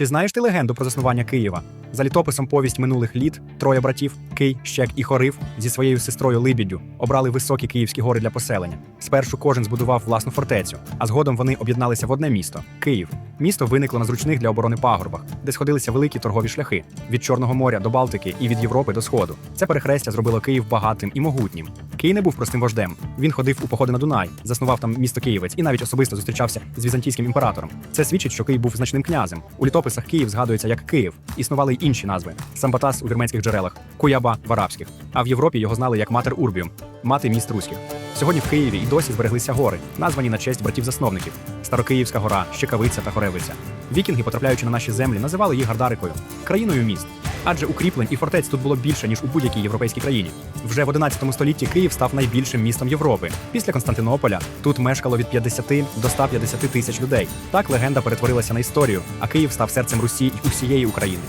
Чи знаєш ти легенду про заснування Києва? За літописом повість минулих літ троє братів Кий, Щек і Хорив зі своєю сестрою Либіддю обрали високі київські гори для поселення. Спершу кожен збудував власну фортецю, а згодом вони об'єдналися в одне місто Київ. Місто виникло на зручних для оборони пагорбах, де сходилися великі торгові шляхи від Чорного моря до Балтики і від Європи до Сходу. Це перехрестя зробило Київ багатим і могутнім. Кий не був простим вождем. Він ходив у походи на Дунай, заснував там місто Києвець і навіть особисто зустрічався з візантійським імператором. Це свідчить, що Київ був значним князем. У літописах Київ згадується як Київ. Існували й інші назви: Самбатас у вірменських джерелах, Куяба в арабських. А в Європі його знали як Матер Урбіум, мати міст руських. Сьогодні в Києві і досі збереглися гори, названі на честь братів-засновників: Старокиївська гора, Щекавиця та Хоревиця. Вікінги, потрапляючи на наші землі, називали їх Гардарикою, країною міст. Адже укріплень і фортець тут було більше ніж у будь-якій європейській країні. Вже в 11 столітті Київ став найбільшим містом Європи. Після Константинополя тут мешкало від 50 до 150 тисяч людей. Так легенда перетворилася на історію, а Київ став серцем Русі й усієї України.